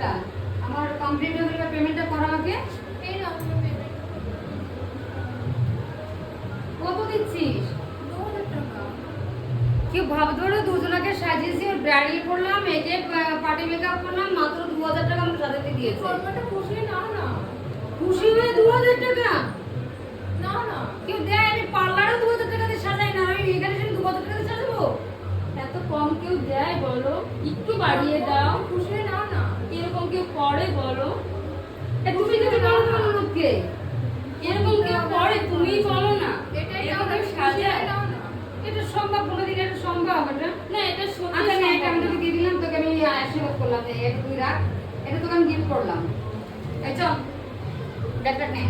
আমারটা আমার কমপ্লিট হয়ে গেলে পেমেন্টটা করা আগে। কত দিচ্ছিস। কেউ ভাব ধরে দুজনকে সাজিয়েছি ব্রাইডাল করলাম একে পার্টি মেকআপ করলাম মাত্র দু হাজার টাকা আমাকে সাজাতে দিয়েছে না। খুশি হয়ে দু হাজার টাকা নাও না। কেউ দেয় আমি পার্লারও দু হাজার টাকা দিয়ে সাজাই না আমি এখানে দু হাজার টাকা দিয়ে সাজাবো এত কম কেউ দেয় বলো একটু বাড়িয়ে দাও না। করে বলো। তুমি যদি বলো তোমার লোককে এরকম কেউ পরে তুমি বলো না। এটাই আমাদের সাজা। এটা সম্ভব কোনোদিন এটা সম্ভব এটা? না এটা সত্যি আচ্ছা না এটা আমি যদি তোকে দিয়ে দিলাম তোকে আমি আশীর্বাদ করলাম যে এটা তুই রাখ এটা তোকে আমি গিফট করলাম। এই চল ব্যাপার নে।